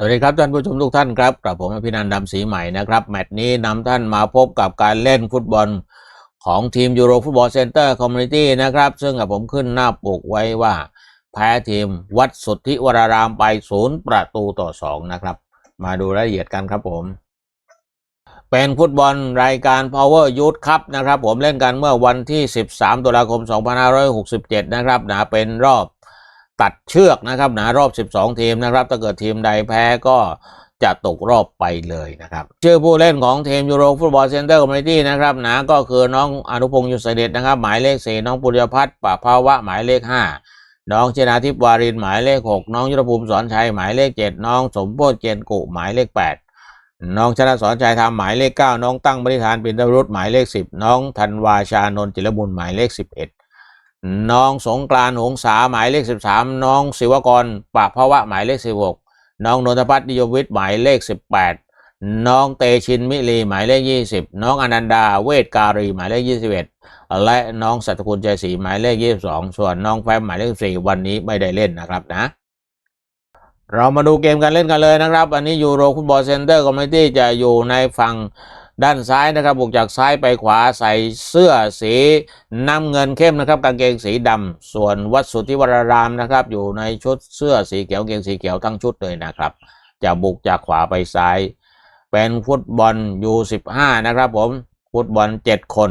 สวัสดีครับท่านผู้ชมทุกท่านครับกับผมอภินันดำศรีใหม่นะครับ แมตช์นี้นำท่านมาพบกับการเล่นฟุตบอลของทีมยูโรฟุตบอลเซ็นเตอร์คอมมูนิตี้นะครับ ซึ่งกับผมขึ้นหน้าปกไว้ว่า แพ้ทีมวัดสุทธิวรารามไปศูนย์ประตูต่อสองนะครับ มาดูรายละเอียดกันครับผม เป็นฟุตบอลรายการ Power Youth Cup นะครับ ผมเล่นกันเมื่อวันที่ 13 ตุลาคม 2567 นะครับนะเป็นรอบ ตัดเชือกนะครับนะรอบ 12 ทีมนะครับ ถ้าเกิดทีมใดแพ้ก็จะตกรอบไปเลยนะครับชื่อผู้เล่นของทีมยูโรฟุตบอลเซ็นเตอร์คอมมิตี้นะครับนะก็คือน้องอนุพงศ์ยุสเดชนะครับ หมายเลข4น้องปุญญพัฒน์ปะภาวะหมายเลข5น้องชนาทิพย์วารินหมายเลข6น้องยุทธภูมิสอนชัยหมายเลข7น้องสมโพธิเจนกุหมายเลข8น้องชนะสอนชัยทำหมายเลข9น้องตั้งบริธานปินทรุษหมายเลข10น้องธันวาชานนจิรบุญหมายเลข11 น้องสงกรานหงษาหมายเลข 13 น้องศิวกรปะภาวะหมายเลข 16 น้องนนทพัฒน์นิยมวิทย์หมายเลข 18 น้องเตชินมิลีหมายเลข 20 น้องอนันดาเวทการีหมายเลข 21 และน้องสัตกุลใจศรีหมายเลข 22 ส่วนน้องแฟมหมายเลข4วันนี้ไม่ได้เล่นนะครับนะ เรามาดูเกมการเล่นกันเลยนะครับ อันนี้ยูโรฟุตบอลเซ็นเตอร์คอมมิตี้จะอยู่ในฝั่ง ด้านซ้ายนะครับบุกจากซ้ายไปขวาใส่เสื้อสีน้ำเงินเข้มนะครับกางเกงสีดำส่วนวัดสุทธิวรารามนะครับ อยู่ในชุดเสื้อสีเขียวกางเกงสีเขียวทั้งชุดเลยนะครับ จะบุกจากขวาไปซ้าย เป็นฟุตบอลยู15นะครับผมฟุตบอล 7 คน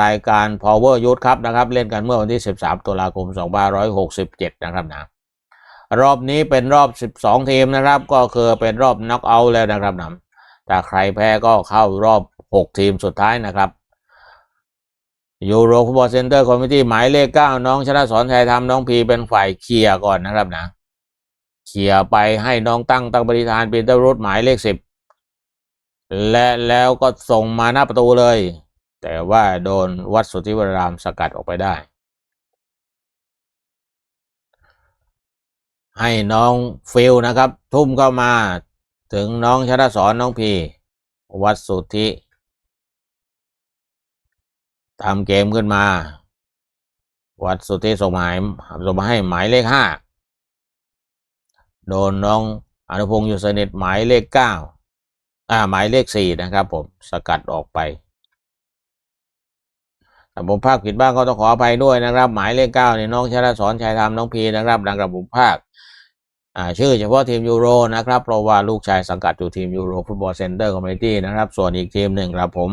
รายการ Power Youth ครับนะครับ เล่นกันเมื่อวันที่ 13 ตุลาคม 2567 นะครับนะรอบนี้เป็นรอบ 12 ทีมนะครับ ก็คือเป็นรอบน็อกเอาท์แล้วนะครับนะ ถ้าใครแพ้ก็เข้ารอบ 6 ทีมสุดท้ายนะครับยูโรฟุตบอลเซ็นเตอร์คอมมิตี้หมายเลข 9 น้องชนะสอนชัยทำน้องพีเป็นฝ่ายเคลียร์ก่อนนะครับนะเคลียร์ไปให้น้องตั้งตั้งบริธานเป็นตรุษหมายเลข 10 และแล้วก็ส่งมาหน้าประตูเลย แต่ว่าโดนวัดสุทธิวรารามสกัดออกไปได้ให้น้องฟิลนะครับ ทุ่มเข้ามา ถึงน้องชนะสอนน้องพีวัดสุทธิทำเกมขึ้นมา วัดสุทธิส่งหมายส่งมาให้หมายเลขห้าโดนน้องอนุพงศ์อยู่สนิทหมายเลขเก้าอ่าหมายเลขสี่นะครับผมสกัดออกไปแต่ผมภาคผิดบ้างก็ต้องขออภัยด้วยนะครับ หมายเลขเก้าเนี่ยน้องชนะสอนชัยธรรมน้องพีนะครับดังกับผมภาค ชื่อเฉพาะทีมยูโรนะครับเพราะว่าลูกชายสังกัดอยู่ทีมยูโรฟุตบอลเซ็นเตอร์คอมมิตี้นะครับส่วนอีกทีมหนึ่งครับผม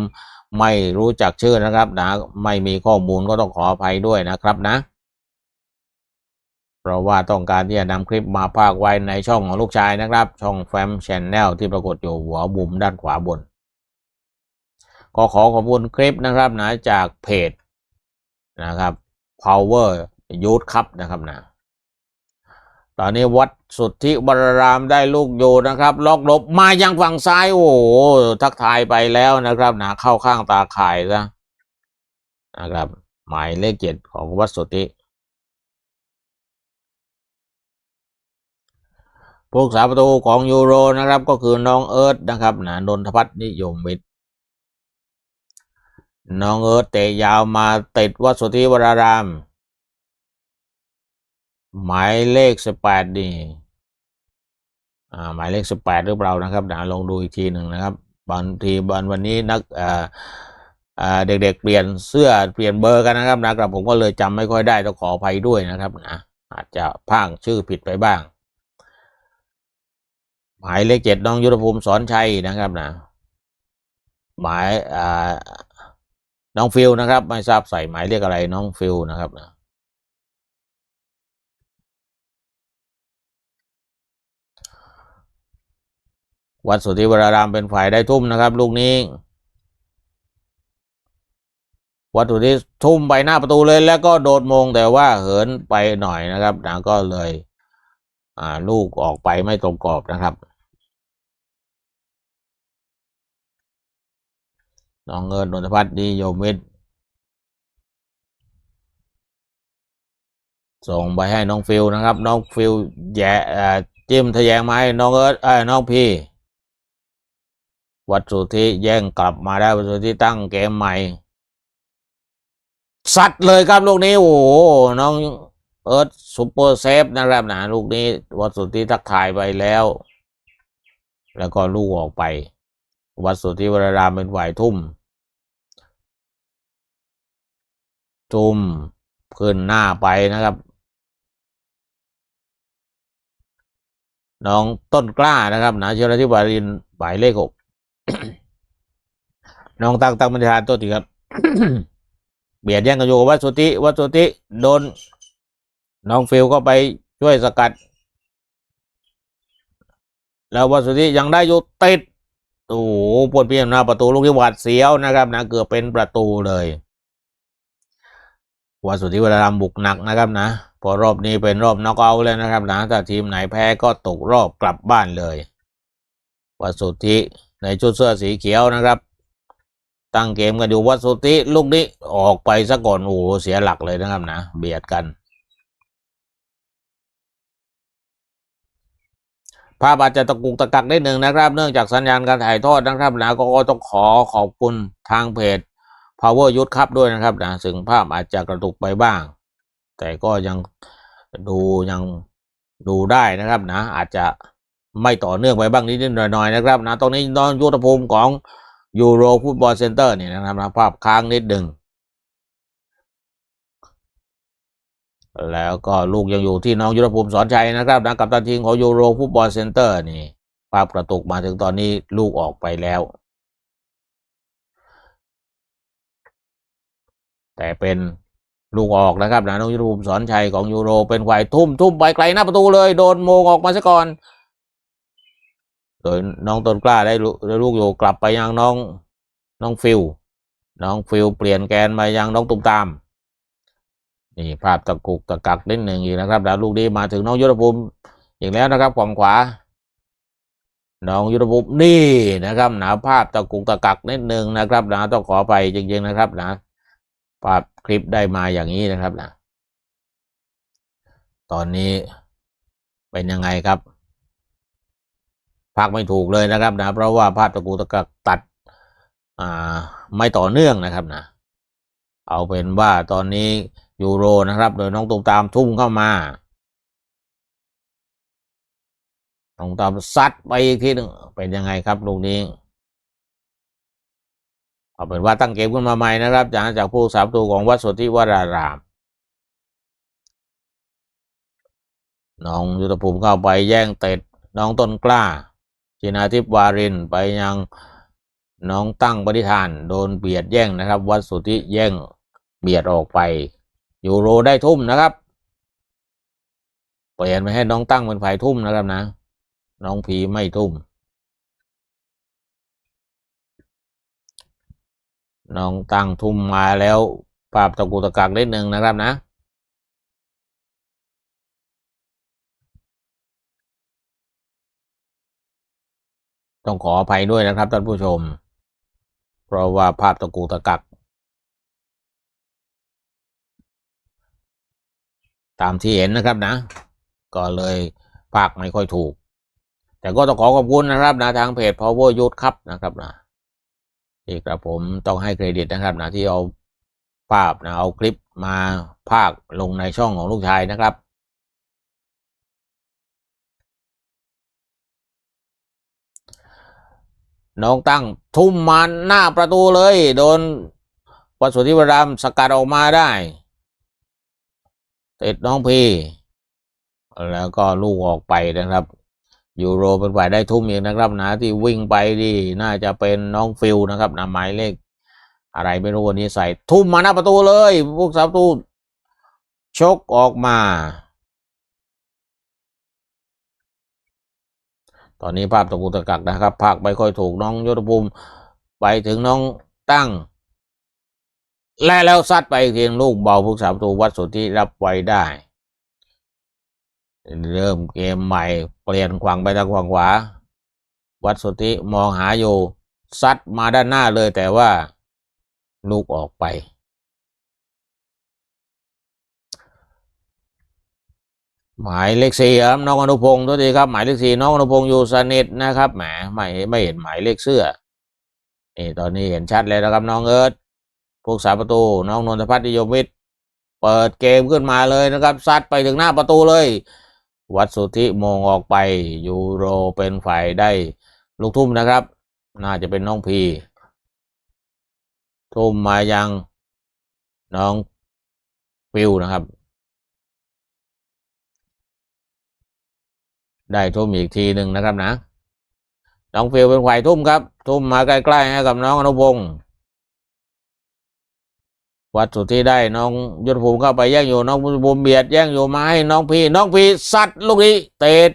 ไม่รู้จักชื่อนะครับนะไม่มีข้อมูลก็ต้องขออภัยด้วยนะครับนะ เพราะว่าต้องการที่จะนำคลิปมาภาคไว้ในช่องของลูกชายนะครับ ช่องแฟมชแนลที่ปรากฏอยู่หัวมุมด้านขวาบน ก็ขอขอบคุณคลิปนะครับนะจากเพจนะครับ Power Youth Cup นะครับนะ ตอนนี้วัดสุทธิบรรามได้ลูกโยนนะครับ ล็อกลบมายังฝั่งซ้าย โอ้โหทักทายไปแล้วนะครับหนะเข้าข้างตาข่ายซะนะครับ หมายเลขเจ็ดของวัดสุทธิผู้รักษาประตูของยูโรนะครับ ก็คือน้องเอิร์ธนะครับนะนนทพัฒนิยมมิตรน้องเอิร์ธเตะยาวมาติดวัดสุทธิวราราม หมายเลขสิบแปดนี่อ่าหมายเลขสิบแปดหรือเปล่านะครับนะลองดูอีกทีหนึ่งนะครับบางทีบางวันนี้นักอ่าอ่าเด็กๆเปลี่ยนเสื้อเปลี่ยนเบอร์กันนะครับนะครับผมก็เลยจำไม่ค่อยได้ต้องขออภัยด้วยนะครับนะอาจจะพางชื่อผิดไปบ้าง หมายเลขเจ็ดน้องยุทธภูมิสอนชัยนะครับนะหมายอ่าน้องฟิลนะครับ ไม่ทราบใส่หมายเลขอะไรน้องฟิลนะครับนะ วัดสุทธิวรารามเป็นฝ่ายได้ทุ่มนะครับ ลูกนี้ วัดสุทธิทุ่มไปหน้าประตูเลย แล้วก็โดดมงแต่ว่าเหินไปหน่อยนะครับนะก็เลย อ่า ลูกออกไปไม่ตรงกรอบนะครับ น้องเงินนนทพัฒน์ดีโยมิตรส่งไปให้น้องฟิลนะครับ น้องฟิลแย่จิ้มทะแยงไม้น้องเอิร์ธเอ้น้องพี่ วัดสุทธิแย่งกลับมาได้วัดสุทธิตั้งเกมใหม่สัตว์เลยครับลูกนี้โอ้โหน้องเอิร์ธซูเปอร์เซฟนะครับนะลูกนี้วัดสุทธิทักทายไปแล้ว แล้วก็ลูกออกไป วัดสุทธิวรารามเป็นฝ่ายทุ่ม ทุ่มขึ้นหน้าไปนะครับ น้องต้นกล้านะครับนะเชลทิวารินหมายเลขหก น้องตังตังบรรทานตัวตีครับ เบียดแย่งกันอยู่วัดสุทธิวัดสุทธิโดน น้องฟิลก็ไปช่วยสกัด แล้ววัดสุทธิยังได้อยู่ติดโอ้โหปวดเพียงหน้าประตูลูกที่หวาดเสียวนะครับนะเกือบเป็นประตูเลยวัดสุทธิเวลารำบุกหนักนะครับนะ พอรอบนี้เป็นรอบน็อกเอาท์แล้วนะครับนะถ้าทีมไหนแพ้ก็ตกรอบกลับบ้านเลยวัดสุทธิ ในชุดเสื้อสีเขียวนะครับ ตั้งเกมกันอยู่วัดสุทธิลูกนี้ออกไปซะก่อนโอ้โหเสียหลักเลยนะครับนะเบียดกัน ภาพอาจจะตะกุกตะกักได้หนึ่งนะครับ เนื่องจากสัญญาณการถ่ายทอดนะครับนะก็ต้องขอขอบคุณทางเพจ Power Youth ครับด้วยนะครับนะซึ่งภาพอาจจะกระตุกไปบ้าง แต่ก็ยังดูยังดูได้นะครับนะอาจจะ ไม่ต่อเนื่องไปบ้างนิดหน่อยๆนะครับนะตรงนี้น้องยุทธภูมิของยูโรฟุตบอลเซ็นเตอร์เนี่ยนะครับนะภาพค้างนิดหนึ่งแล้วก็ลูกยังอยู่ที่น้องยุทธภูมิสอนชัยนะครับนะกับตันทีมของยูโรฟุตบอลเซ็นเตอร์นี่ ภาพกระตุกมาถึงตอนนี้ลูกออกไปแล้ว แต่เป็นลูกออกนะครับนะน้องยุทธภูมิสอนชัยของยูโรเป็นฝ่ายทุ่มทุ่มไปไกลหน้าประตูเลย โดนโมงออกมาซะก่อน โดยน้องต้นกล้าได้ลูกอยู่กลับไปยังน้องน้องฟิลน้องฟิลเปลี่ยนแกนมายังน้องตุ้มตาม นี่ภาพตะกุกตะกักนิดหนึ่งอีกนะครับ แล้วลูกนี้มาถึงน้องยุทธภูมิอีกแล้วนะครับฝั่งขวา น้องยุทธภูมินี่นะครับหนะภาพตะกุกตะกักนิดหนึ่งนะครับนะต้องขอไปจริง ๆนะครับนะภาพคลิปได้มาอย่างนี้นะครับนะตอนนี้เป็นยังไงครับ ภาคไม่ถูกเลยนะครับนะเพราะว่าภาพตะกุกตะกักตัดอ่าไม่ต่อเนื่องนะครับนะเอาเป็นว่าตอนนี้ยูโรนะครับ โดยน้องตูมตามทุ่มเข้ามาน้องตามซัดไปอีกทีหนึ่งเป็นยังไงครับลูกนี้เอาเป็นว่าตั้งเกมขึ้นมาใหม่นะครับจากจากผู้สาประตูของวัดสุทธิวรารามน้องยุทธภูมิเข้าไปแย่งเตะน้องต้นกล้า ชินาทิพวารินไปยังน้องตั้งปฏิทานโดนเบียดแย่งนะครับ วัดสุทธิแย่งเบียดออกไป ยูโรได้ทุ่มนะครับ เปลี่ยนไปให้น้องตั้งเป็นฝ่ายทุ่มนะครับนะ น้องพีไม่ทุ่ม น้องตั้งทุ่มมาแล้วปราบตะกุตะกักได้หนึ่งนะครับนะ ต้องขออภัยด้วยนะครับท่านผู้ชม เพราะว่าภาพตะกูตะกัก ตามที่เห็นนะครับนะ ก็เลยภาคไม่ค่อยถูก แต่ก็ต้องขอขอบคุณนะครับนะทางเพจ Power Youth ครับนะครับนะที่กระผมต้องให้เครดิตนะครับนะที่เอาภาพนะเอาคลิปมาภาคลงในช่องของลูกชายนะครับ น้องตั้งทุ่มมันหน้าประตูเลย โดนวัสุทธิวรามสกัดออกมาได้ ติดน้องพีแล้วก็ลูกออกไปนะครับ ยูโรเป็นฝ่ายได้ทุ่มเอีกนะครับนะที่วิ่งไปที่น่าจะเป็นน้องฟิลนะครับนะหมายเลขอะไรไม่รู้วันนี้ใส่ทุ่มมาหน้าประตูเลยพวกสาวตูชกออกมา อนนี้ภาพตะกุตะกักนะครับภาคไม่ค่อยถูกน้องยศภูมิไปถึงน้องตั้ง และแล้วซัดไปอีกทีลูกเบาผู้สาประตูวัดสุทธิรับไว้ได้ เริ่มเกมใหม่เปลี่ยนขวางไปทางขวางขวา วัดสุทธิมองหาอยู่ซัดมาด้านหน้าเลยแต่ว่าลูกออกไป หมายเลขสี่ครับน้องอนุพงศ์ตัวทีครับ หมายเลขสี่น้องอนุพงศ์อยู่สนิทนะครับแหมไม่ไม่เห็นหมายเลขเสื้อนี่ตอนนี้เห็นชัดเลยนะครับน้องเอิร์ธพวกสาประตูน้องนนทพัฒน์ยมวิทย์เปิดเกมขึ้นมาเลยนะครับซัดไปถึงหน้าประตูเลย วัดสุทธิมงออกไปยูโรเป็นฝ่ายได้ลูกทุ่มนะครับ น่าจะเป็นน้องพีทุ่มมายังน้องฟิวนะครับ ได้ทุ่มอีกทีหนึ่งนะครับนะ น้องฟิวเป็นฝ่ายทุ่มครับ ทุ่มมาใกล้ๆให้กับน้องอนุพงศ์วัดสุดที่ได้น้องยุทธภูมิเข้าไปแย่งอยู่น้องยุทธภูมิเบียดแย่งอยู่มาให้น้องพี่ น้องพีซัดลูกนี้เตะ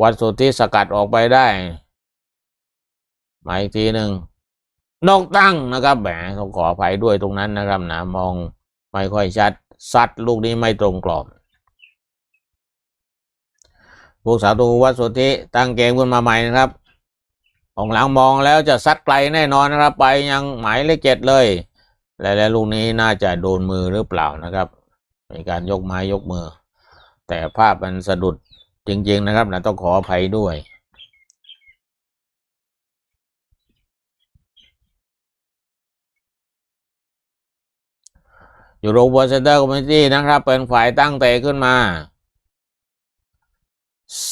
วัดสุดที่สกัดออกไปได้มาอีกทีหนึ่งนกตั้งนะครับแหมต้องขออภัยด้วยตรงนั้นนะครับนะมองไม่ค่อยชัดซัดลูกนี้ไม่ตรงกรอบ ผู้สาตูวัดสุทธิตั้งเกมขึ้นมาใหม่นะครับของหลังมองแล้วจะซัดไกลแน่นอนนะครับ ไปยังหมายเลขเจ็ดเลย และแล้วลูกนี้น่าจะโดนมือหรือเปล่านะครับมีการยกไม้ยกมือ แต่ภาพมันสะดุดจริง ๆ นะครับนะต้องขออภัยด้วยอยู่โรบอลเซนเตอร์คอมมิตี้นะครับ เป็นฝ่ายตั้งเตะขึ้นมา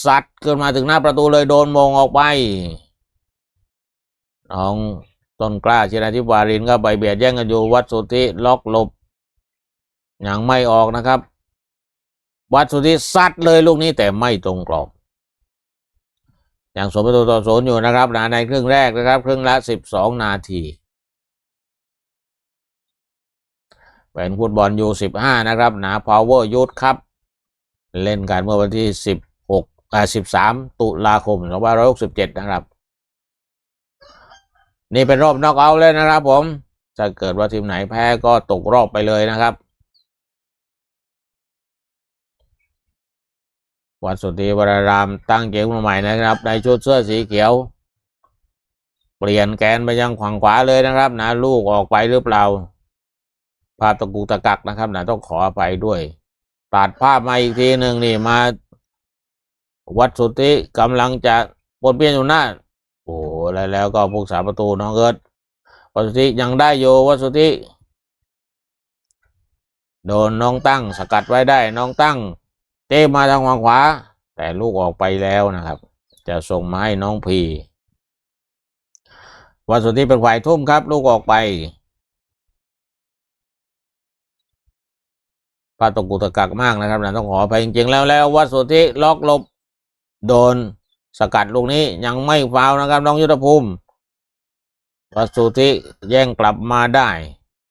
ซัดขึ้นมาถึงหน้าประตูเลยโดนมงออกไป น้องต้นกล้าชินาทิวารินก็ไปเบียดแย่งกันอยู่วัดสุธิล็อกหลบยังไม่ออกนะครับ วัดสุธิซัดเลยลูกนี้แต่ไม่ตรงกรอบอย่างสมประตูต่อศูนย์อยู่นะครับนะในครึ่งแรกนะครับ ครึ่งละสิบสองนาทีเป็นฟุตบอลยูสิบห้านะครับหนา Power Youth ครับ เล่นกันเมื่อวันที่สิบ หกอ่าสิบสามตุลาคมสองพันะครับ นี่เป็นรอบนอกเอาเลยนะครับผม ถ้าเกิดว่าทีมไหนแพ้ก็ตกรอบไปเลยนะครับ วัดสุทธิวรารามตั้งเกมมาใหม่นะครับ ในชุดเสื้อสีเขียว เปลี่ยนแกนไปยังขวางขวาเลยนะครับนะลูกออกไปหรือเปล่า ภาพตะกุกตะกักนะครับนะต้องขออภัยด้วยตัดภาพมาอีกทีหนึ่งนี่มา วัดสุทธิกำลังจะปนเปลี่ยนอยู่หน้าโอ้แล้วแล้วก็ผู้สาประตูน้องเอิร์ดวัดสุทธิยังได้อยู่วัดสุทธิโดนน้องตั้งสกัดไว้ได้น้องตั้ง เต้มาทางขวาขวา แต่ลูกออกไปแล้วนะครับ จะส่งมาให้น้องพีวัดสุทธิเป็นฝ่ายทุ่มครับ ลูกออกไปพลาดตกกุตะกักมากนะครับนะต้องขอไปจริงๆแล้วแล้ววัดสุทธิล็อกหลบ โดนสกัดลูกนี้ยังไม่ฟาวนะครับน้องยุทธภูมิวัสุทธิแย่งกลับมาได้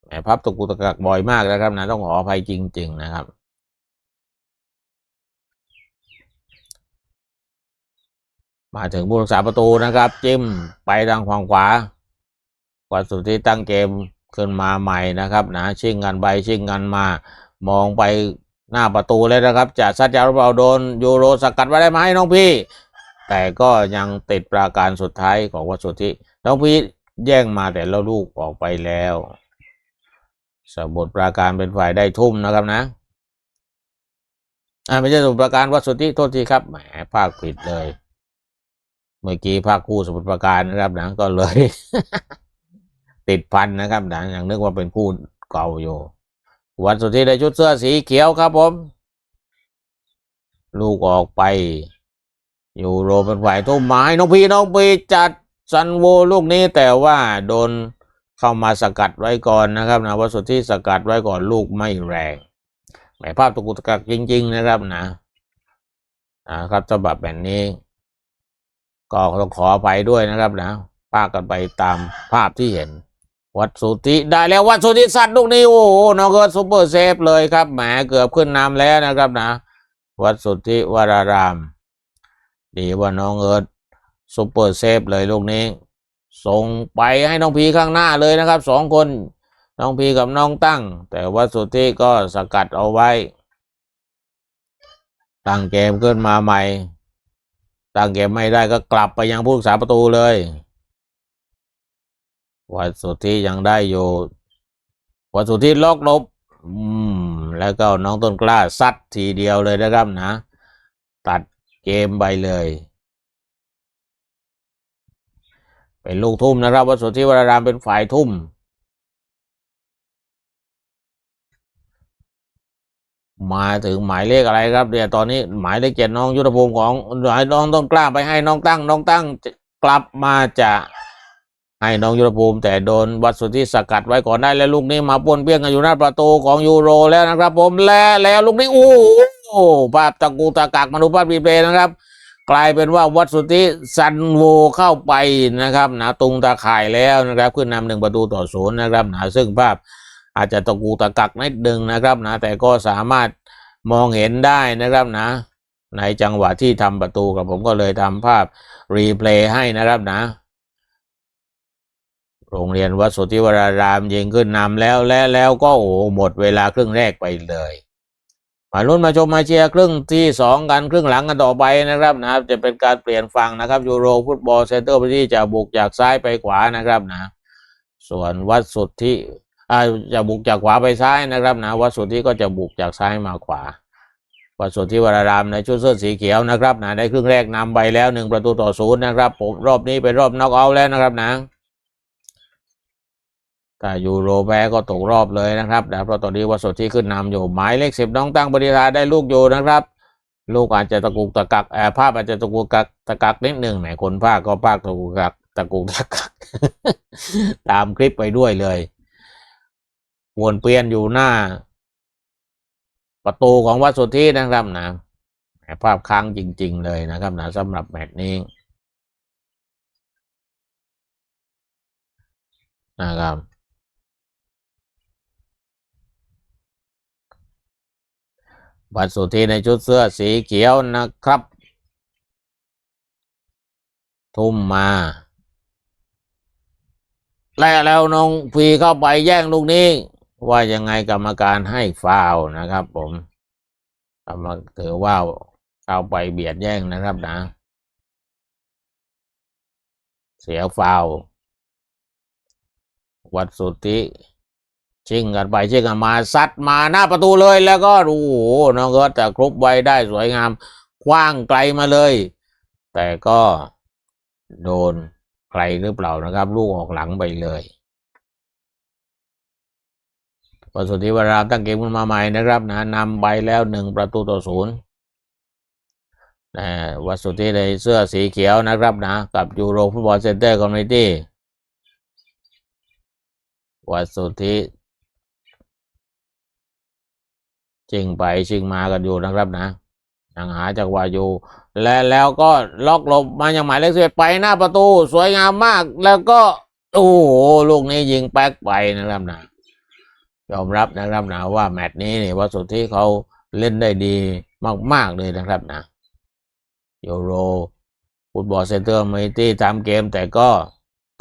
แหมพับตกกุตะกักบ่อยมากนะครับนะต้องขออภัยจริง ๆ นะครับ มาถึงผู้รักษาประตูนะครับ จิ้มไปทางฝั่งขวาวัดสุธิตั้งเกมขึ้นมาใหม่นะครับนะชิงกันไปชิงกันมา มองไป หน้าประตูเลยนะครับจะซัดยาวหรือเปล่าโดนยูโรสกัดไว้ได้ไหมน้องพี่ แต่ก็ยังติดปราการสุดท้ายของวัดสุทธิน้องพี่แย่งมาแต่แล้วลูกออกไปแล้ว สมุดปราการเป็นฝ่ายได้ทุ่มนะครับนะอ่าไม่ใช่สมุดปราการวัดสุทธิโทษทีครับแหมภาคผิดเลย เมื่อกี้ภาคคู่สมุดปราการนะครับนะก็เลย ติดพันนะครับนะยังนึกว่าเป็นคู่เก่าอยู่ วันสุดที่ได้ชุดเสื้อสีเขียวครับผม ลูกออกไป อยู่โรเป็นฝ่ายทุ่มไม้น้องพีน้องพีจัดซันโวลูกนี้แต่ว่าโดนเข้ามาสกัดไว้ก่อนนะครับนะวัดสุดที่สกัดไว้ก่อนลูกไม่แรงหมายภาพตะกุตะกักจริง ๆ นะครับนะนะครับฉบับแบบนี้ ก็ต้องขออภัยด้วยนะครับนะพากันไปตามภาพที่เห็น วัดสุทธิได้แล้ววัดสุทธิสัตว์ลูกนี้โอ้โหน้องเกิร์ตซุปเปอร์เซฟเลยครับแหมเกือบขึ้นนำแล้วนะครับนะ วัดสุทธิวราราม ดีว่าน้องเอิร์ตซุปเปอร์เซฟเลยลูกนี้ ส่งไปให้น้องพีข้างหน้าเลยนะครับสองคนน้องพีกับน้องตั้ง แต่วัดสุทธิก็สกัดเอาไว้ ตั้งเกมขึ้นมาใหม่ ตั้งเกมไม่ได้ก็กลับไปยังผู้รักษาประตูเลย วัดสุทธิยังได้อยู่วัดสุทธิลอกลบ อืม แล้วก็น้องต้นกล้าซัดทีเดียวเลยนะครับนะ ตัดเกมไปเลย เป็นลูกทุ่มนะครับ วัดสุทธิวรารามเป็นฝ่ายทุ่ม มาถึงหมายเลขอะไรครับเดี๋ยวตอนนี้หมายเลขเจ็ดน้องยุทธภูมิของหมายน้องต้องกล้าไปให้น้องตั้ง น้องตั้งกลับมาจะ ให้น้องยุทธภูมิแต่โดนวัดสุทธิสกัดไว้ก่อนได้แล้วลูกนี้มาป้วนเปี้ยงกันอยู่หน้าประตูของยูโรแล้วนะครับ ผมและแล้วลูกนี้โอ้โหภาพตะกูตะกักมาดูภาพรีเพลย์นะครับ กลายเป็นว่าวัดสุทธิซันโวเข้าไปนะครับนะตุงตาข่ายแล้วนะครับ ขึ้นนำหนึ่งประตูต่อศูนย์นะครับนะซึ่งภาพอาจจะตะกูตะกักนิดนึงนะครับนะแต่ก็สามารถมองเห็นได้นะครับนะ ในจังหวะที่ทำประตูกับผมก็เลยทำภาพรีเพลย์ให้นะครับนะ โรงเรียนวัดสุทธิวรารามยิงขึ้นนำแล้วและแล้วก็โอ้หมดเวลาครึ่งแรกไปเลยมาลุ้นมาชมมาเชียร์ครึ่งที่สองกันครึ่งหลังกันต่อไปนะครับนะครับ จะเป็นการเปลี่ยนฝั่งนะครับยูโรฟุตบอลเซ็นเตอร์ที่จะบุกจากซ้ายไปขวานะครับนะ ส่วนวัดสุทธิอ่าจะบุกจากขวาไปซ้ายนะครับนะวัดสุทธิก็จะบุกจากซ้ายมาขวาวัดสุทธิวรารามในชุดเสื้อสีเขียวนะครับนะในครึ่งแรกนำไปแล้วหนึ่งประตูต่อศูนย์นะครับผมรอบนี้เป็นรอบน็อกเอาท์แล้วนะครับนะ ถ้ายูโรแพ้ก็ตกรอบเลยนะครับนะเพราะตอนนี้วัดสุทธิขึ้นนำอยู่หมายเลขสิบน้องตั้งบริธาได้ลูกอยู่นะครับ ลูกอาจจะตะกุกตะกักแอบภาพอาจจะตะกุกกักตะกักนิดหนึ่งแหมคนภาคก็ภาคตะกุกกักตะกุกตะกัก ตามคลิปไปด้วยเลยวนเปลี่ยนอยู่หน้า ประตูของวัดสุทธินะครับนะแภาพค้างจริง ๆ เลยนะครับนะสำหรับแมตช์นี้นะครับ วัดสุธิในชุดเสื้อสีเขียวนะครับ ทุ่มมาแล้วแล้วน้องพีเข้าไปแย่งลูกนี้ ว่ายังไงกรรมการให้ฟาวนะครับ ผมกรรมถือว่าเข้าไปเบียดแย่งนะครับนะ เสียฟาววัดสุธิ ชิงกันไปชิงกันมาซัดมาหน้าประตูเลยแล้วก็โอ้โหน้องเอิร์ธแต่ครบไว้ได้สวยงามคว้างไกลมาเลย แต่ก็โดนใครหรือเปล่านะครับ ลูกออกหลังไปเลยประสุทธิวรามตั้งเกมขึ้นมาใหม่นะครับนะนำไปแล้วหนึ่งประตูต่อศูนย์นะวัดสุทธิในเสื้อสีเขียวนะครับนะ กับยูโรฟุตบอลเซ็นเตอร์คอมมิตี้วัดสุทธิ ชิงไปชิงมากันอยู่นะครับนะยังหาจังหวะอยู่และแล้วก็ล็อกหลบมาอย่างหมายเลขสิบไปหน้าประตู สวยงามมาก แล้วก็ โอ้โหลูกนี้ยิงแป๊กไปนะครับนะยอมรับนะครับนะว่าแมตช์นี้เนี่ยวัดสุทธิเขาเล่นได้ดีมาก ๆ เลยนะครับนะยูโรฟุตบอลเซ็นเตอร์มิตี้ตามเกมแต่ก็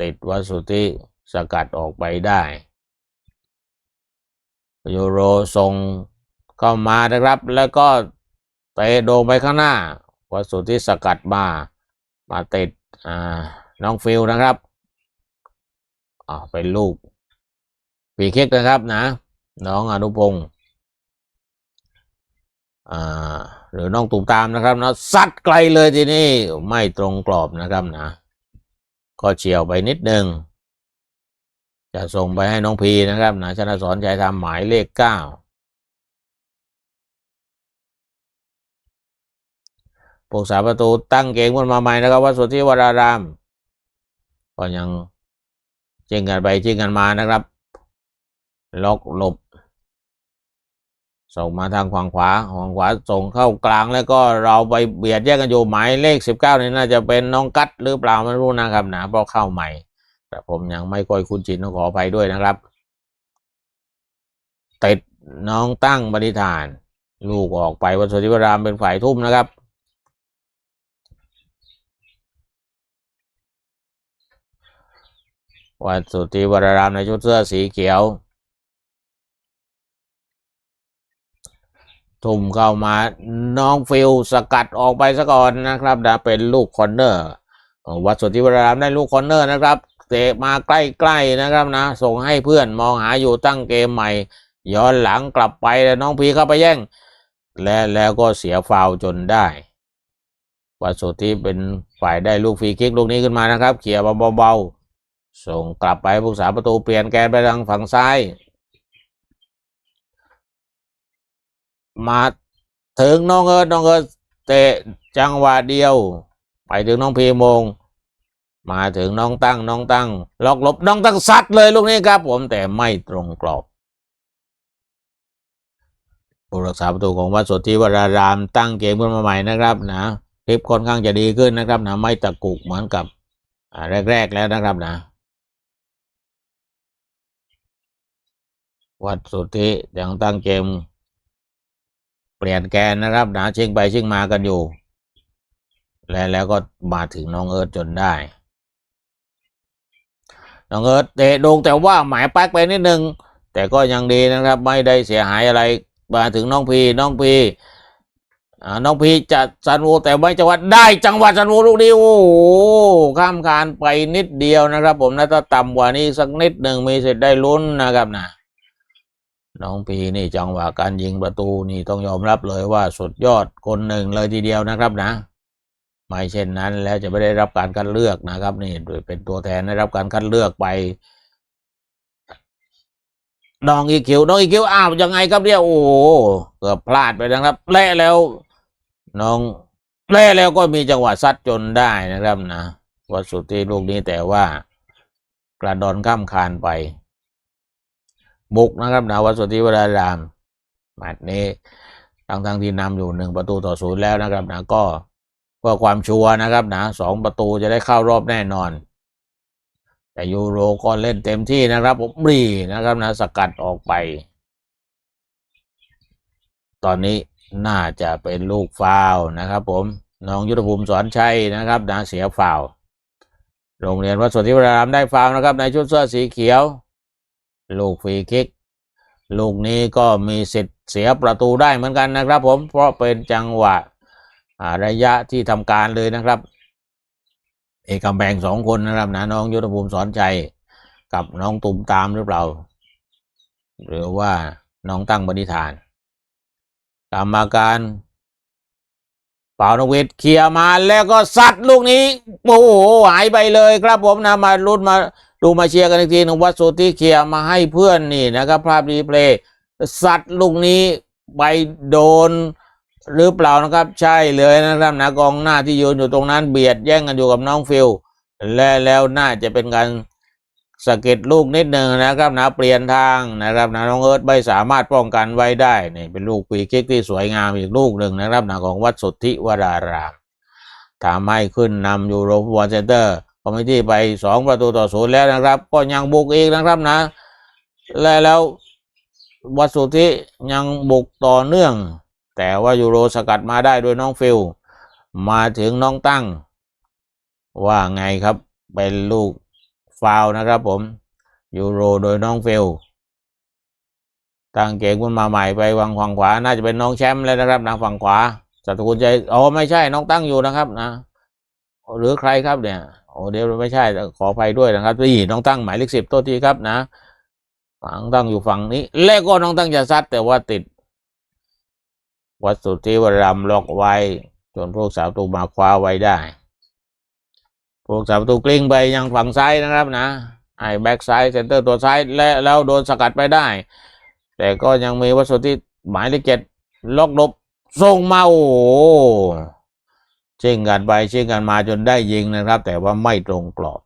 ติดวัดสุทธิสกัดออกไปได้ยูโรส่ง เข้ามานะครับ แล้วก็เตะโดงไปข้างหน้าวัดสุทธิสกัดมา มาติดน้องฟิลนะครับอ่าเป็นลูกปีเค็กนะครับนะ น้องอนุพงศ์อ่าหรือน้องตุ่มตามนะครับนะซัดไกลเลยทีนี้ไม่ตรงกรอบนะครับนะก็เฉียวไปนิดนึงจะส่งไปให้น้องพีนะครับนะชนะสอนใจทำหมายเลขเก้า ผู้สาประตูตั้งเกมขึ้นมาใหม่นะครับว่าสุทธิวรารามก็ยังเจิงกันไปเจิงกันมานะครับ ล็อกหลบ ส่งมาทางฝั่งขวาฝั่งขวาส่งเข้ากลางแล้วก็เราไปเบียดแยกกันอยู่หมายเลขสิบเก้านี่น่าจะเป็นน้องกัดหรือเปล่าไม่รู้นะครับนะเพราะเข้าใหม่ แต่ผมยังไม่ค่อยคุ้นชินต้องขออภัยด้วยนะครับติดน้องตั้งบริธาน ลูกออกไปวัดสุทธิวรามเป็นฝ่ายทุ่มนะครับ วัดสุทธิวรารามในชุดเสื้อสีเขียว ทุ่มเข้ามาน้องฟิลสกัดออกไปซะก่อนนะครับนะเป็นลูกคอนเนอร์ วัดสุทธิวรารามได้ลูกคอนเนอร์นะครับเตะมาใกล้ๆนะครับนะ ส่งให้เพื่อนมองหาอยู่ตั้งเกมใหม่ ย้อนหลังกลับไปแล้วน้องพีเข้าไปแย่ง และแล้วก็เสียฟาวจนได้วัดสุทธิเป็นฝ่ายได้ลูกฟรีคิกลูกนี้ขึ้นมานะครับเขี่ยเบาๆ ส่งกลับไปผู้สาประตูเปลี่ยนแกนไปทางฝั่งซ้าย มาถึงน้องเอิร์ธน้องเอิร์ธเตะจังหวะเดียว ไปถึงน้องพีมง มาถึงน้องตั้งน้องตั้งล็อกหลบน้องตั้งซัดเลยลูกนี้ครับ ผมแต่ไม่ตรงกรอบผู้รักษาประตูของวัดสดที่วรารามตั้งเกมขึ้นมาใหม่นะครับนะคลิปค่อนข้างจะดีขึ้นนะครับนะไม่ตะกุกเหมือนกับแรก ๆ แล้วนะครับนะ วัดสุทธิยังตั้งเกม เปลี่ยนแกนนะครับนะชิงไปเชิงมากันอยู่ และแล้วก็มาถึงน้องเอิร์ธจนได้ น้องเอิร์ธเตะโดงแต่ว่าหมายปักไปนิดนึง แต่ก็ยังดีนะครับ ไม่ได้เสียหายอะไร มาถึงน้องพีน้องพีน้องพีจะซันโวแต่ไม่จังหวัดได้จังหวัดซันโวลูกนี้โอ้โหข้ามคานไปนิดเดียวนะครับ ผมนะถ้าต่ำกว่านี้สักนิดหนึ่งมีสิทธิ์ได้ลุ้นนะครับนะ น้องพีนี่จังหวะการยิงประตูนี่ต้องยอมรับเลยว่าสุดยอดคนหนึ่งเลยทีเดียวนะครับนะ ไม่เช่นนั้นแล้วจะไม่ได้รับการคัดเลือกนะครับ นี่โดยเป็นตัวแทนได้รับการคัดเลือกไปน้องอีคิวน้องอีคิวอ้าวยังไงครับเนี่ยโอ้โหเกือบพลาดไปนะครับแล่แล้วน้องแล่แล้วก็มีจังหวะซัดจนได้นะครับนะวัดสุดที่ลูกนี้แต่ว่ากระดอนข้ามคานไป บุกนะครับนะวัดสุทธิวรารามแมตช์นี้ทั้งทั้งที่นำอยู่หนึ่งประตูต่อศูนย์แล้วนะครับนะก็เพื่อความชัวร์นะครับนะสองประตูจะได้เข้ารอบแน่นอน แต่ยูโรก็เล่นเต็มที่นะครับผมรีนะครับนะสกัดออกไป ตอนนี้น่าจะเป็นลูกฟาวนะครับ ผมน้องยุทธภูมิสอนชัยนะครับนะเสียฟาวโรงเรียนวัดสุทธิวรารามได้ฟาวนะครับ ในชุดเสื้อสีเขียว ลูกฟรีคิก ลูกนี้ก็มีสิทธิ์เสียประตูได้เหมือนกันนะครับ ผมเพราะเป็นจังหวะระยะที่ทำการเลยนะครับ เอกำแบงสองคนนะครับนะน้องยุทธภูมิสอนใจกับน้องตุ่มตามหรือเปล่า หรือว่าน้องตั้งบริธานกรรมาการเป่านกหวิดเคลียร์มาแล้วก็ซัดลูกนี้ โอ้โหหายไปเลยครับผมนะมาลุ้นมา ดูมาเชียร์กันอีกทีหนึงวัดสุทิเคียมาให้เพื่อนนี่นะครับภาพรีเพลย์สัตว์ลูกนี้ไปโดนหรือเปล่านะครับใช่เลยนะครับนะกองหน้าที่ยืนอยู่ตรงนั้นเบียดแย่งกันอยู่กับน้องฟิลและแล้วน่าจะเป็นการสะเก็ดลูกนิดหนึ่งนะครับนะเปลี่ยนทางนะครับนะน้องเอิร์ธไม่สามารถป้องกันไว้ได้นี่เป็นลูกปีคิกที่สวยงามอีกลูกหนึ่งนะครับนะของวัดสุทธิวรารามทำให้ขึ้นนำยูโรฟุตบอลเซ็นเตอร์ คอมมิตี้ไปสองประตูต่อศูนย์แล้วนะครับ ก็ยังบุกอีกนะครับนะ และแล้ววัดสุทธิยังบุกต่อเนื่อง แต่ว่ายูโรสกัดมาได้โดยน้องฟิลมาถึงน้องตั้ง ว่าไงครับเป็นลูกฟาวนะครับผมยูโรโดยน้องฟิลตั้งเกมขึ้นมาใหม่ไปวางฝั่งขวา น่าจะเป็นน้องแชมป์แล้วนะครับนะฝั่งขวาสัตกุลใจอ๋อไม่ใช่น้องตั้งอยู่นะครับนะ หรือใครครับเนี่ย โอ้เดี๋ยวไม่ใช่ขออภัยด้วยนะครับนี่น้องตั้งหมายเลขสิบตัวทีครับนะฝั่งตั้งอยู่ฝั่งนี้ แล้วก็น้องตั้งจะซัดแต่ว่าติด วัดสุทธิวรามล็อกไว้จนพวกสาวตูมาคว้าไว้ได้ พวกสาวตูกลิ้งไปยังฝั่งซ้ายนะครับนะไอ้แบ็กซ้ายเซนเตอร์ตัวซ้ายและแล้วโดนสกัดไปได้ แต่ก็ยังมีวัดสุทธิหมายเลขเจ็ดล็อกลบส่งมาโอ้ โหชิงกันไปเชิงกันมาจนได้ยิงนะครับ แต่ว่าไม่ตรงกรอบ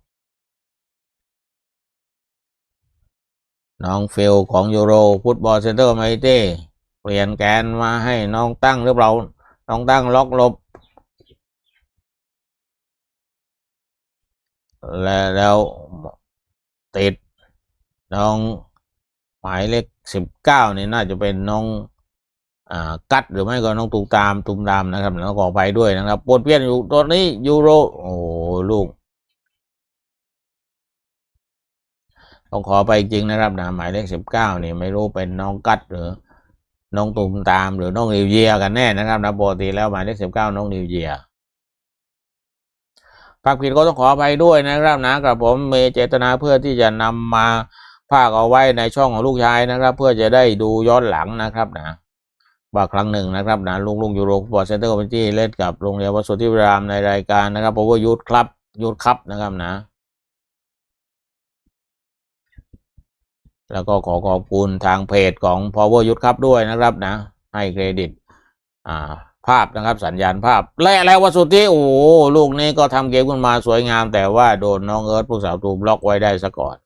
น้องเฟลของยูโรฟุตบอลเซ็นเตอร์ไมเต้เปลี่ยนแกนมาให้น้องตั้งหรือเปล่า น้องตั้งล็อกลบ แล,แล้วติดน้องหมายเลขสิบเก้านี่น่าจะเป็นน้อง กัดหรือไม่ก็น้องตูมตามตูมตามนะครับแล้วก็ไปด้วยนะครับปนเปี้ยนอยู่ตัวนี้ยูโร โอ้ลูกต้องขอไปจริงนะครับนะหมายเลขสิบเก้านี่ไม่รู้เป็นน้องกัดหรือ น้องตูมตามหรือน้องนิวเยียกันแน่นะครับนะปกติแล้วหมายเลขสิบเก้าน้องนิวเยียภาคผิดก็ต้องขออภัยด้วยนะครับนะกับผมมีเจตนาเพื่อที่จะนำมาภาคเอาไว้ในช่องของลูกชายนะครับ เพื่อจะได้ดูย้อนหลังนะครับนะ ว่าครั้งหนึ่งนะครับนะลุงลุงยูโรฟุตบอลเซ็นเตอร์คอมมิตี้เล่นกับโรงเรียนวัดสุทธิรามในรายการนะครับ Power Youth Club Youth Cup นะครับนะ แล้วก็ขอขอบคุณทางเพจของ Power Youth Cup ด้วยนะครับนะ ให้เครดิต อ่า ภาพนะครับสัญญาณภาพ และแล้ววัสุที่โอ้ลูกนี้ก็ทำเกมขึ้นมาสวยงาม แต่ว่าโดนน้องเอิร์ธผู้สาวตูบล็อกไว้ได้ซะก่อน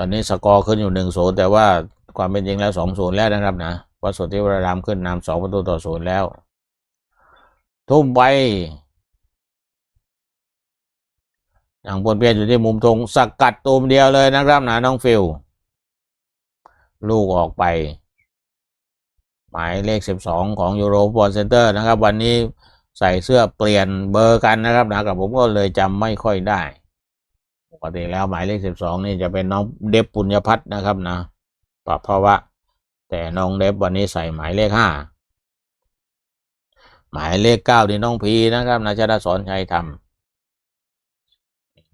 ตอนนี้สกอร์ขึ้นอยู่หนึ่งศูนย์แต่ว่าความเป็นจริงแล้วสองศูนย์แล้วนะครับนะวัสุที่วรารามขึ้นนำสองประตูต่อศูนย์แล้ว ทุ่มไปอย่างบนเปียนอยู่ที่มุมธงสกัดตูมเดียวเลยนะครับนะน้องฟิลลูกออกไป หมายเลขสิบสองของยูโรบอลเซ็นเตอร์นะครับ วันนี้ใส่เสื้อเปลี่ยนเบอร์กันนะครับนะกับผมก็เลยจำไม่ค่อยได้ ปกติแล้วหมายเลขสิบสองนี่จะเป็นน้องเดฟปุญญพัฒน์นะครับนะปรับภาวะ แต่น้องเดฟวันนี้ใส่หมายเลขห้าหมายเลขเก้านี่น้องพีนะครับนาชดาสอนชัยทำ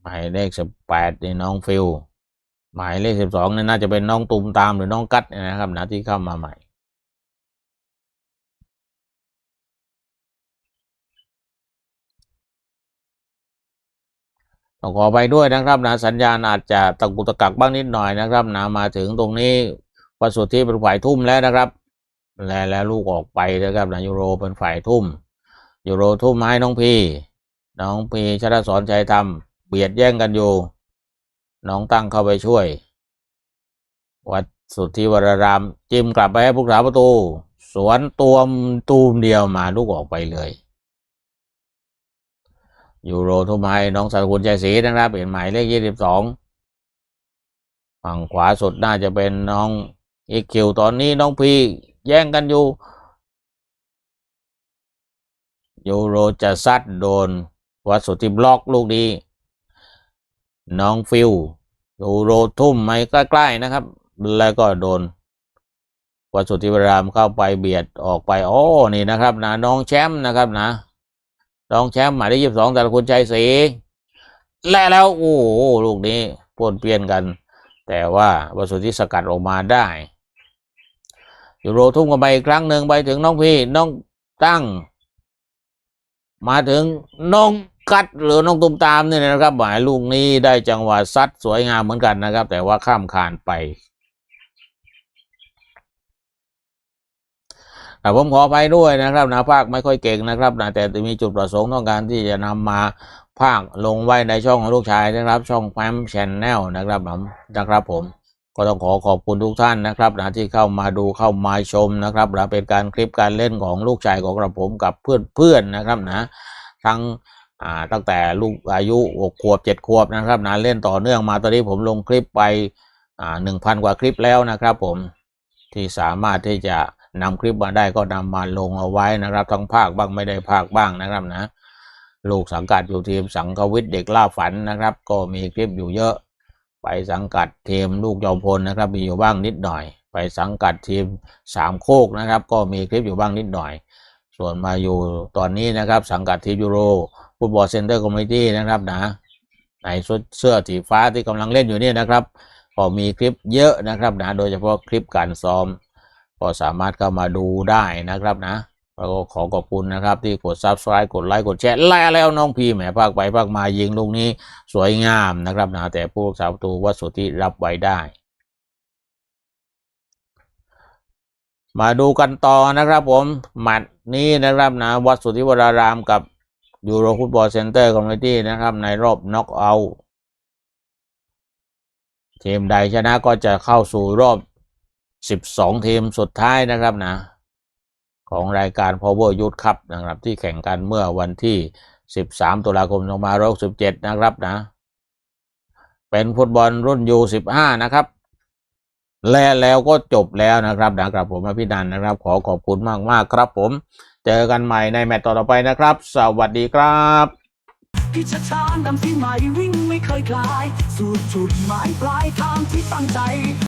หมายเลขสิบแปดนี่น้องฟิลหมายเลขสิบสองนี่น่าจะเป็นน้องตุมตามหรือน้องกัดนะครับนะที่เข้ามาใหม่ ต้องขอไปด้วยนะครับนะสัญญาณอาจจะตะกุกตะกักบ้างนิดหน่อยนะครับนะมาถึงตรงนี้วัสุทธิเป็นฝ่ายทุ่มแล้วนะครับ และแล้วลูกออกไปนะครับนะยูโรเป็นฝ่ายทุ่มยูโรทุ่มให้น้องพี น้องพีชนะสอนชัยทำเบียดแย่งกันอยู่ น้องตั้งเข้าไปช่วย วัดสุทธิวราราม จิ้มกลับไปให้ผู้สาประตู สวนตัวมตูมเดียวมาลูกออกไปเลย ยูโรทุ่มให้น้องสกุลใจศรีนะครับเห็นหมายเลขยี่สิบสองฝั่งขวาสุดน่าจะเป็นน้องอีคิวตอนนี้น้องพีแย่งกันอยู่ ยูโรจะซัดโดนวัดสุทธิบล็อกลูกนี้น้องฟิลยูโรทุ่มไม่ใกล้ๆนะครับ แล้วก็โดนวัดสุทธิวรามเข้าไปเบียดออกไป โอ้ นี่นะครับนะน้องแชมป์นะครับนะ รองแชมป์หมายเลขยี่สิบสองแต่ละคุณชัยศรีและแล้วโอ้โหลูกนี้ปนเปลี่ยนกัน แต่ว่าวสุทธิสกัดออกมาได้ยูโรทุ่มกันไปอีกครั้งหนึ่งไปถึงน้องพี่น้องตั้ง มาถึงน้องกัดหรือน้องตุ้มตามนี่นะครับหมายลูกนี้ได้จังหวะซัดสวยงามเหมือนกันนะครับ แต่ว่าข้ามคานไป แต่ ผมขออภัยด้วยนะครับนะภาคไม่ค่อยเก่งนะครับนะแต่มีจุดประสงค์ต้องการที่จะนำมาภาคลงไว้ในช่องของลูกชายนะครับ ช่องแฟมชนแนลนะครับผมนะครับผมก็ต้องขอขอบคุณทุกท่านนะครับนะที่เข้ามาดูเข้ามาชมนะครับนะเป็นการคลิปการเล่นของลูกชายของกระผมกับเพื่อนๆนะครับนะทั้งตั้งแต่ลูกอายุหกขวบเจ็ดขวบนะครับนะเล่นต่อเนื่องมาตอนนี้ผมลงคลิปไปหนึ่งพันกว่าคลิปแล้วนะครับผมที่สามารถที่จะ นำคลิปมาได้ก็นำมาลงเอาไว้นะครับ ทั้งภาคบ้างไม่ได้ภาคบ้างนะครับนะลูกสังกัดอยู่ทีมสังกวิทย์เด็กล่าฝันนะครับ ก็มีคลิปอยู่เยอะ ไปสังกัดทีมลูกจอมพลนะครับ มีอยู่บ้างนิดหน่อย ไปสังกัดทีมสามโคกนะครับ ก็มีคลิปอยู่บ้างนิดหน่อย ส่วนมาอยู่ตอนนี้นะครับ สังกัดทีมยูโรฟุตบอลเซ็นเตอร์คอมมิตี้นะครับนะในชุดเสื้อสีฟ้าที่กำลังเล่นอยู่เนี่ยนะครับ ก็มีคลิปเยอะนะครับนะโดยเฉพาะคลิปการซ้อม ก็สามารถเข้ามาดูได้นะครับนะแล้วก็ขอขอบคุณนะครับที่กด subscribe กดไลค์กดแชร์และแล้วน้องพีแหมภาคไปภาคมายิงลูกนี้สวยงามนะครับนะแต่ผู้รักษาประตูวัดสุทธิรับไว้ได้ มาดูกันต่อนะครับผมแมตช์นี้นะครับนะวัดสุทธิวรารามกับยูโรฟุตบอลเซ็นเตอร์คอมมูนิตี้นะครับในรอบน็อกเอาทีมใดชนะก็จะเข้าสู่รอบ 12 ทีมสุดท้ายนะครับนะ ของรายการ Power Youth Cup นะครับ ที่แข่งกันเมื่อวันที่ 13 ตุลาคม2567นะครับนะ เป็นฟุตบอลรุ่น U15 นะครับและแล้วก็จบแล้วนะครับนะครับผมอภินันนะครับ ขอขอบคุณมากมากครับผม เจอกันใหม่ในแมตต์ต่อไปนะครับ สวัสดีครับพิชชานำที่ใหม่วิ่งไม่เคยคลาย สู่จุดหมายปลายทางที่ตั้งใจ